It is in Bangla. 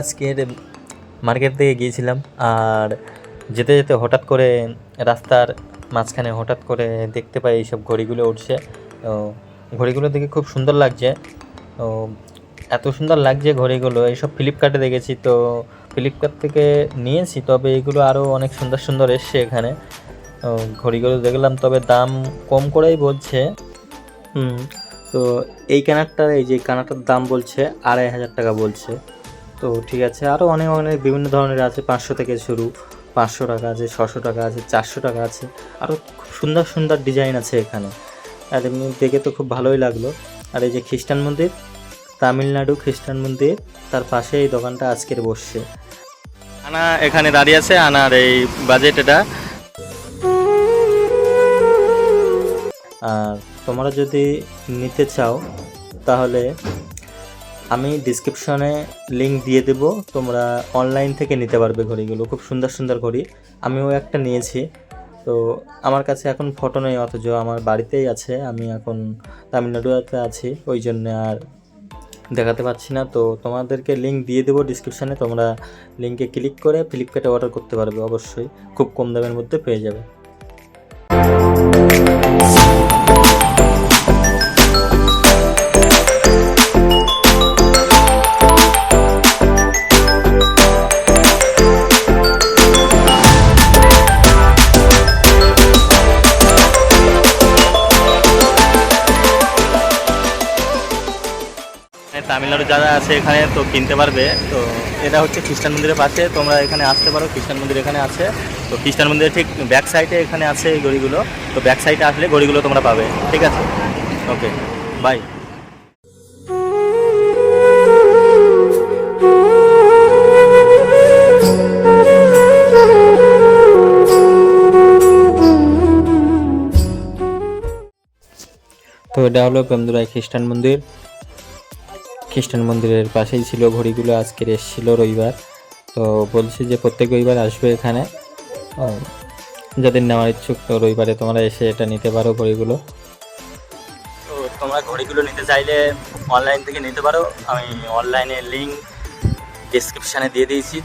আজকের মার্কেট থেকে গিয়েছিলাম আর যেতে যেতে হঠাৎ করে রাস্তার মাঝখানে হঠাৎ করে দেখতে পাই এইসব ঘড়িগুলো উঠছে। তো ঘড়িগুলো দেখে খুব সুন্দর লাগছে। তো এত সুন্দর লাগছে ঘড়িগুলো, এইসব ফ্লিপকার্টে দেখেছি। তো ফ্লিপকার্ট থেকে নিয়েছি, তবে এগুলো আরও অনেক সুন্দর সুন্দর এসছে এখানে। তো ঘড়িগুলো দেখলাম, তবে দাম কম করেই বলছে। হুম, তো এই কানারটার এই যে কানারটার দাম বলছে, আড়াই হাজার টাকা বলছে। তো ঠিক আছে আরও অনেক অনেক বিভিন্ন ধরনের আছে, পাঁচশো থেকে শুরু, পাঁচশো টাকা আছে, ছশো টাকা আছে, চারশো টাকা আছে আরও খুব সুন্দর সুন্দর ডিজাইন আছে এখানে। আর এমনি দেখে তো খুব ভালোই লাগল। আর এই যে খ্রিস্টান মন্দির, তামিলনাড়ু খ্রিস্টান মন্দির, তার পাশে এই দোকানটা আজকের বসছে। আনা এখানে দাঁড়িয়ে আছে, আনার এই বাজেট এটা। আর তোমরা যদি নিতে চাও, তাহলে আমি ডিসক্রিপশনে লিংক দিয়ে দেব। তোমরা অনলাইন থেকে নিতে পারবে ঘড়িগুলো। খুব সুন্দর সুন্দর ঘড়ি। আমিও একটা নিয়েছি। তো আমার কাছে এখন ফটো নেই, অথচ আমার বাড়িতেই আছে। আমি এখন তামিলনাড়ুতে আছি, ওই জন্য আর দেখাতে পারছি না। তো তোমাদেরকে লিংক দিয়ে দেবো ডিসক্রিপশানে তোমরা লিঙ্কে ক্লিক করে ফ্লিপকার্টে অর্ডার করতে পারবে, অবশ্যই। খুব কম দামের মধ্যে পেয়ে যাবে। তামিলনাড়ু যারা আছে এখানে তো কিনতে পারবে। তো এটা হচ্ছে খ্রিস্টান মন্দিরের পাশে। তোমরা এখানে আসতে পারো। খ্রিস্টান মন্দির এখানে আছে। তো খ্রিস্টান মন্দিরের ঠিক ব্যাক সাইডে এখানে আছে এই গড়িগুলো তো ব্যাক সাইডে আসলে গড়িগুলো তোমরা পাবে। ঠিক আছে? ওকে বাই তো এটা হলো পেমদুরাই খ্রিস্টান মন্দির। খ্রিস্টান মন্দিরের পাশেই ছিল ঘড়িগুলো, আজকের এসেছিল রবিবার। তো বলছি যে প্রত্যেক রবিবার আসবে এখানে। যাদের নেওয়ার ইচ্ছুক তো রবিবারে তোমরা এসে এটা নিতে পারো ঘড়িগুলো। তো তোমরা ঘড়িগুলো নিতে চাইলে অনলাইন থেকে নিতে পারো। আমি অনলাইনে লিঙ্ক ডিসক্রিপশানে দিয়ে দিয়েছি।